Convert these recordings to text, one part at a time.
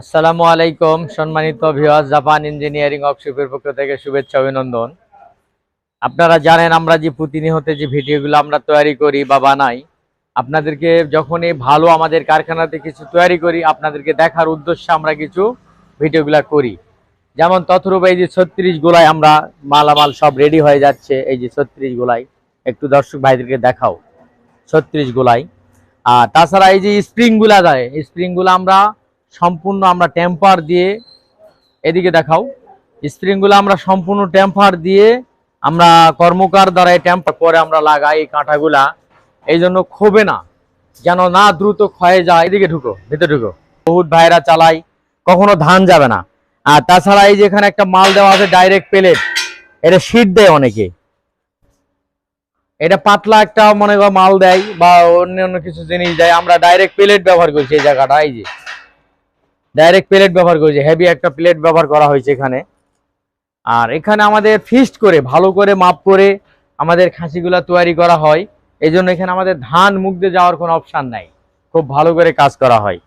আসসালামু আলাইকুম, সম্মানিত ভিওয়াস জাপান ইঞ্জিনিয়ারিং ওয়ার্কশপের পক্ষ থেকে শুভেচ্ছা অভিনন্দন। আপনারা জানেন আমরা যে প্রতিনিয়ত যে ভিডিওগুলো আমরা তৈরি করি বা বানাই, আপনাদেরকে যখনই ভালো আমাদের কারখানাতে কিছু তৈরি করি, আপনাদেরকে দেখার উদ্দেশ্যে আমরা কিছু ভিডিওগুলা করি। যেমন তথরূপ এই যে ছত্রিশ গোলায় আমরা মালামাল সব রেডি হয়ে যাচ্ছে, এই যে ছত্রিশ গোলায়। একটু দর্শক ভাইদেরকে দেখাও। ছত্রিশ গোলায়। আর তাছাড়া এই যে স্প্রিংগুলা দেয় স্প্রিংগুলো আমরা সম্পূর্ণ আমরা টেম্পার দিয়ে এদিকে দেখাও। স্প্রিংগুলো আমরা সম্পূর্ণ টেম্পার দিয়ে আমরা কর্মকার দ্বারা টেম্পার করে আমরা লাগাই এই কাঁটাগুলা। এই জন্য ক্ষোভে না, যেন না দ্রুত ক্ষয়ে যায়। এদিকে ঢুকো, ভিতরে ঢুকো। বহুত ভাইরা চালাই কখনো ধান যাবে না। আর তাছাড়া এই যে এখানে একটা মাল দেওয়া আছে ডাইরেক্ট প্লেট এটা শীট দেয় অনেকে। এটা পাতলা একটা মনে করো মাল দেয় বা অন্য অন্য কিছু জিনিস দেয়, আমরা ডাইরেক্ট প্লেট ব্যবহার করছি এই জায়গাটা, এই যে। ডাইরেক্ট প্লেট ব্যবহার করেছে হেভি একটা প্লেট ব্যবহার করা হয়েছে এখানে। আর এখানে আমাদের ফিস্ট করে, ভালো করে মাপ করে আমাদের খাসিগুলা তৈরি করা হয়। এই জন্য এখানে আমাদের ধান মুগ্ধে যাওয়ার কোনো অপশান নাই। খুব ভালো করে কাজ করা হয়।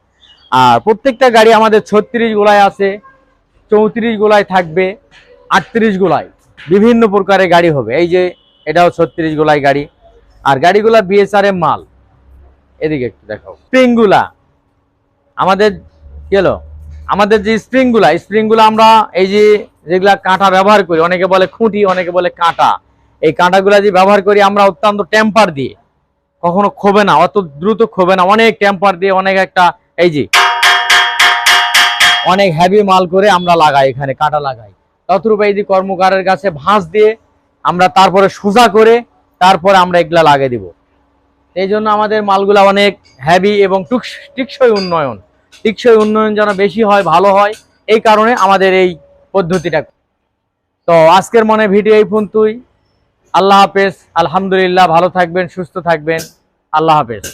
আর প্রত্যেকটা গাড়ি আমাদের ছত্রিশ গোলায় আছে, চৌত্রিশ গোলায় থাকবে, আটত্রিশ গোলায়। বিভিন্ন প্রকারের গাড়ি হবে। এই যে, এটাও ছত্রিশ গোলায় গাড়ি। আর গাড়িগুলা বিএসআর মাল। এদিকে একটু দেখাও। স্প্রিংগুলা আমাদের হলো? আমাদের যে স্প্রিংগুলা স্প্রিংগুলো আমরা এই যে যেগুলা কাঁটা ব্যবহার করি, অনেকে বলে খুঁটি, অনেকে বলে কাঁটা। এই কাঁটাগুলা যে ব্যবহার করি আমরা অত্যন্ত টেম্পার দিয়ে। কখনো ক্ষোভে না, অত দ্রুত ক্ষোভে না, অনেক টেম্পার দিয়ে অনেক একটা, এই যে, অনেক হ্যাভি মাল করে আমরা লাগাই এখানে, কাঁটা লাগাই। ততরূপ এই যে কর্মকারের কাছে ভাঁজ দিয়ে আমরা তারপরে সোজা করে তারপরে আমরা এগুলা লাগিয়ে দিব। এই জন্য আমাদের মালগুলা অনেক হ্যাভি এবং টুকস- টিকসই উন্নয়ন। টিকসই উন্নয়ন যেন বেশি হয়, ভালো হয়, এই কারণে আমাদের এই পদ্ধতিটা। তো আজকের মনে ভিডিও এই ফোন তুই আল্লাহ হাফেজ, আলহামদুলিল্লাহ, ভালো থাকবেন, সুস্থ থাকবেন। আল্লাহ হাফেজ।